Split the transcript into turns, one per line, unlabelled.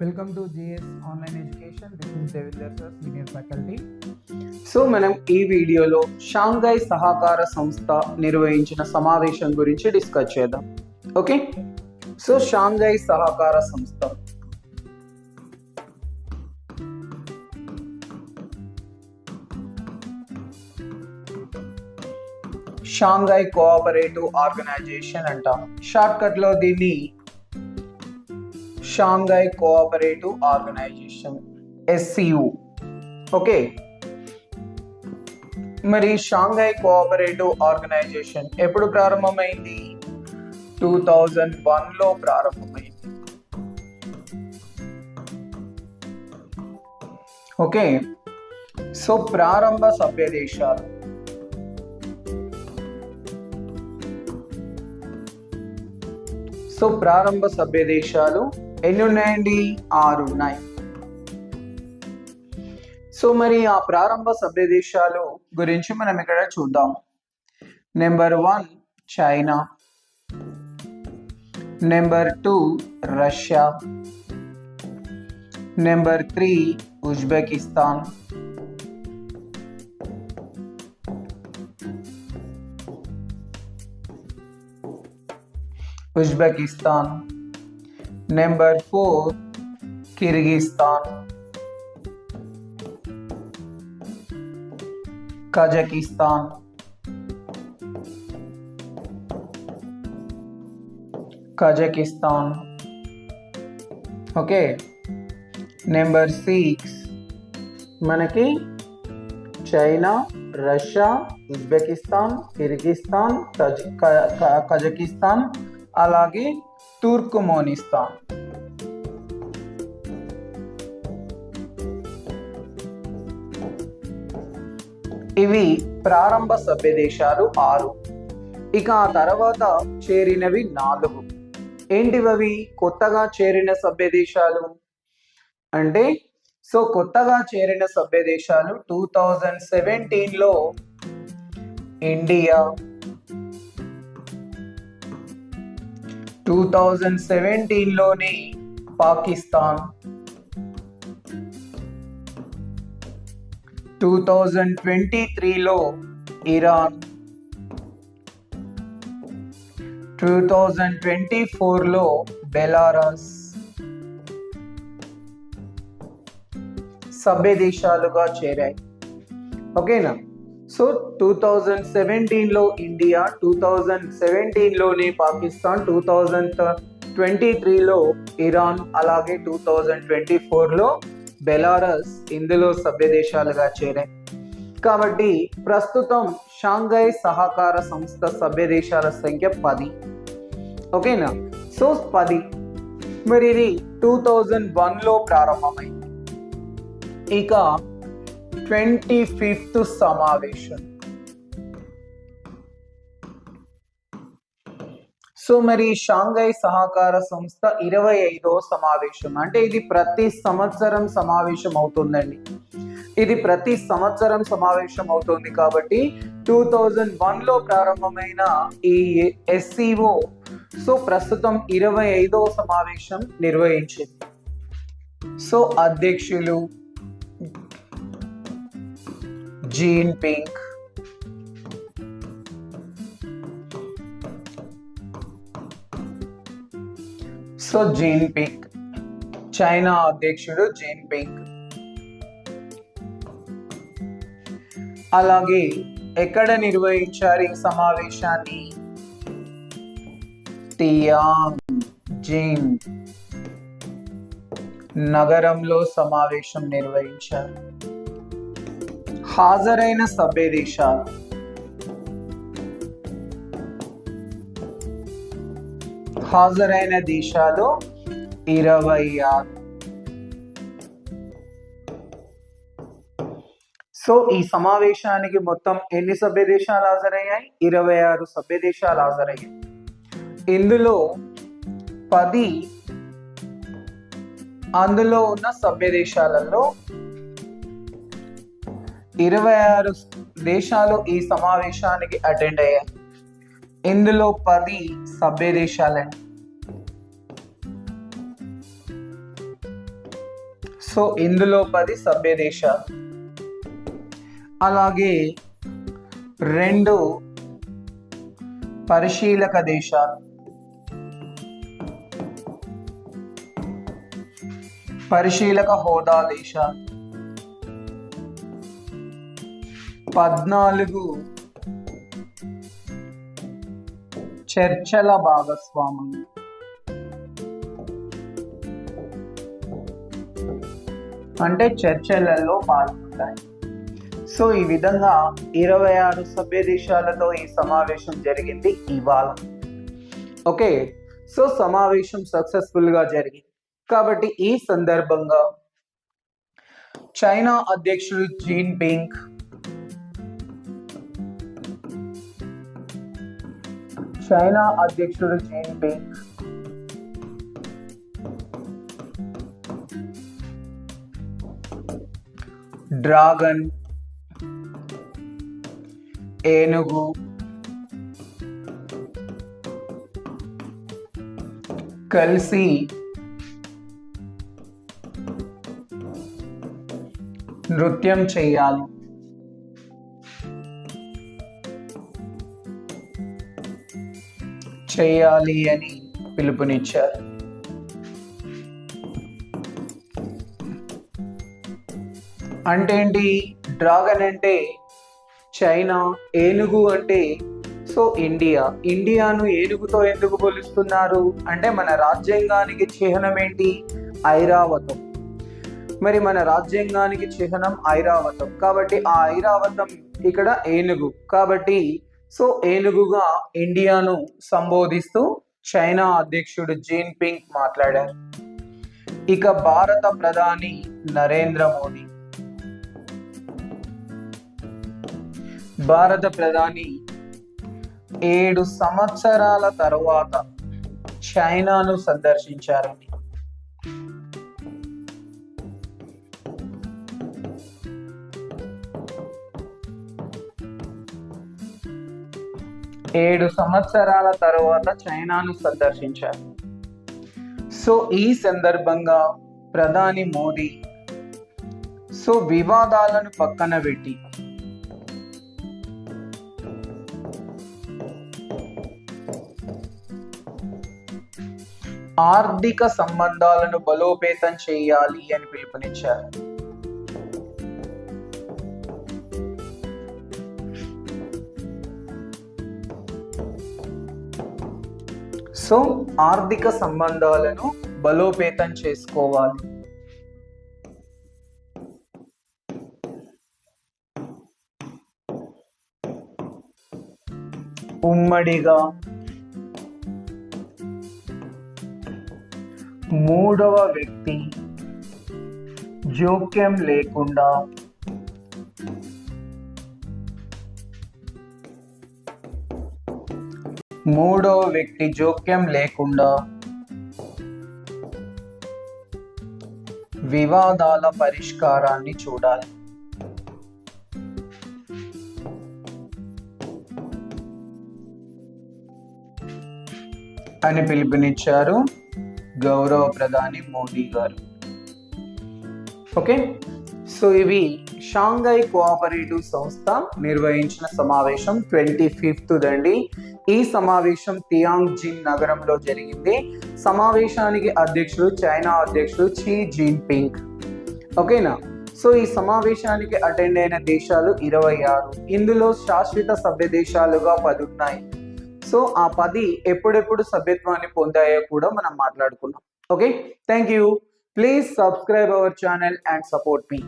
Welcome to GS online education this is Devendra sir senior faculty
so మనం ఈ వీడియోలో Shanghai సహకార సంస్థ నిర్వహించిన సమావేశం గురించి డిస్కస్ చేద్దాం. ఓకే సో షాంఘై సహకార సంస్థ. షాంఘై కోఆపరేటివ్ ఆర్గనైజేషన్ అంటాం. షార్ట్ కట్లో దీన్ని Shanghai cooperative organisation SCO okay మరి షాంఘై కోఆపరేటివ్ ఆర్గనైజేషన్ ఎప్పుడు ప్రారంభమైంది? టూ థౌజండ్ వన్లో ప్రారంభమైంది. ఓకే సో ప్రారంభ సభ్య దేశాలు. సో ప్రారంభ సభ్య దేశాలు ఎన్ని ఉన్నాయండి ఆరు ఉన్నాయి. సో మరి ఆ ప్రారంభ సభ్య దేశాలు గురించి మనం ఇక్కడ చూద్దాం number one China number two Russia number three Uzbekistan Uzbekistan number four Kyrgyzstan Kazakhstan Kazakhstan okay number six మనకి చైనా రష్యా ఉజ్బెకిస్తాన్ కిర్గిస్తాన్ కజ క- క- కజకిస్తాన్ అలాగే తూర్కుమోనిస్తాన్ ఇవి ప్రారంభ సభ్య దేశాలు ఆరు. ఇక ఆ తర్వాత చేరినవి నాలుగు. ఏంటివవి? కొత్తగా చేరిన సభ్య దేశాలు అంటే సో కొత్తగా చేరిన సభ్య దేశాలు టూ థౌజండ్ సెవెంటీన్లో ఇండియా టూ థౌజండ్ సెవెంటీన్లోని పాకిస్తాన్ టూ థౌజండ్ ట్వంటీ త్రీలో ఇరాన్ టూ థౌజండ్ ట్వంటీ ఫోర్లో బెలారస్ సభ్య దేశాలుగా చేరాయి. ఓకేనా? సో టూ థౌజండ్ సెవెంటీన్లో ఇండియా టూ థౌజండ్ సెవెంటీన్లోనే పాకిస్తాన్ టూ థౌజండ్ ట్వంటీ త్రీలో ఇరాన్ అలాగే టూ థౌజండ్ ట్వంటీ ఫోర్లో బెలారస్ ఇందులో సభ్య దేశాలుగా చేరాయి. కాబట్టి ప్రస్తుతం షాంఘై సహకార సంస్థ సభ్య దేశాల సంఖ్య పది. ఓకేనా? సో పది. మరి ఇది టూ థౌజండ్ వన్లో ప్రారంభమైంది. ఇక ట్వంటీ ఫిఫ్త్ సమావేశం. సో మరి షాంఘై సహకార సంస్థ ఇరవై ఐదో సమావేశం. అంటే ఇది ప్రతి సంవత్సరం సమావేశం అవుతుందండి. ఇది ప్రతి సంవత్సరం సమావేశం అవుతుంది కాబట్టి టూ థౌజండ్ వన్లో ప్రారంభమైన ఈ ఎస్సీఓ సో ప్రస్తుతం ఇరవై ఐదో సమావేశం నిర్వహించింది. సో అధ్యక్షులు gene pink. So Jinping. China అధ్యక్షుడు జీన్ పింక్. అలాగే ఎక్కడ నిర్వహించారు ఈ సమావేశాన్ని? తియాంగ్ జింగ్ నగరంలో సమావేశం నిర్వహించారు. హాజరైన సభ్య దేశాలు హాజరైన దేశాలు ఇరవై ఆరు. సో ఈ సమావేశానికి మొత్తం ఎన్ని సభ్య దేశాలు హాజరయ్యాయి? ఇరవై ఆరు సభ్య దేశాలు హాజరయ్యాయి. ఇందులో పది అందులో ఉన్న సభ్య దేశాలలో ఇరవై ఆరు దేశాలు ఈ సమావేశానికి అటెండ్ అయ్యాయి. ఇందులో పది సభ్య దేశాలండి సో ఇందులో పది సభ్య దేశాలు అలాగే రెండు పరిశీలక దేశాలు. పరిశీలక హోదా దేశాలు. పద్నాలుగు. చర్చల భాగస్వాములు. అంటే చర్చలలో పాల్గొంటాయి. సో ఈ విధంగా ఇరవై ఆరు సభ్య దేశాలతో ఈ సమావేశం జరిగింది ఇవాళ. ఓకే? సో సమావేశం సక్సెస్ఫుల్గా జరిగింది. కాబట్టి ఈ సందర్భంగా చైనా అధ్యక్షుడు జీన్ పింగ్ చైనా అధ్యక్షుడు జీన్ పింగ్ డ్రాగన్ ఏనుగు కలిసి నృత్యం చేయాలి చేయాలి అని పిలుపునిచ్చారు. అంటే ఏంటి డ్రాగన్ అంటే చైనా ఏనుగు అంటే సో ఇండియా. ఇండియాను ఏనుగుతో ఎందుకు పోలుస్తున్నారు? అంటే మన రాజ్యాంగానికి చిహ్నం ఏంటి? ఐరావతం. మరి మన రాజ్యాంగానికి చిహ్నం ఐరావతం. కాబట్టి ఆ ఐరావతం ఇక్కడ ఏనుగు. కాబట్టి సో ఏనుగుగా ఇండియాను సంబోధిస్తూ చైనా అధ్యక్షుడు జీన్ పింగ్ మాట్లాడారు. ఇక భారత ప్రధాని నరేంద్ర మోడీ. భారత ప్రధాని ఏడు సంవత్సరాల తరువాత చైనాను సందర్శించారని. ఏడు సంవత్సరాల తరువాత చైనాను సందర్శించారు. సో ఈ సందర్భంగా ప్రధాని మోదీ సో వివాదాలను పక్కన పెట్టి ఆర్థిక సంబంధాలను బలోపేతం చేయాలి అని పిలుపునిచ్చారు. సో ఆర్థిక సంబంధాలను బలోపేతం చేసుకోవాలి. ఉమ్మడిగా మూడవ వ్యక్తి జోక్యం లేకుండా మూడో వ్యక్తి జోక్యం లేకుండా వివాదాల పరిష్కారాన్ని చూడాలి. అని పిలుపునిచ్చారు గౌరవ ప్రధాని మోడీ గారు. ఓకే? సో ఇవి షాంఘై కోఆపరేటివ్ సంస్థ నిర్వహించిన సమావేశం ట్వంటీ ఫిఫ్త్ దండి. ఈ సమావేశం తియాంగ్ జిన్ నగరంలో జరిగింది. సమావేశానికి అధ్యక్షుడు చైనా అధ్యక్షుడు చీ జిన్ పింగ్ ఓకేనా? సో ఈ సమావేశానికి అటెండ్ అయిన దేశాలు ఇరవై ఆరు. ఇందులో శాశ్వత సభ్య దేశాలుగా పది ఉన్నాయి సో ఆ పది ఎప్పుడెప్పుడు సభ్యత్వాన్ని పొందాయో కూడా మనం మాట్లాడుకున్నాం. Okay? Thank you Please subscribe our channel and support me.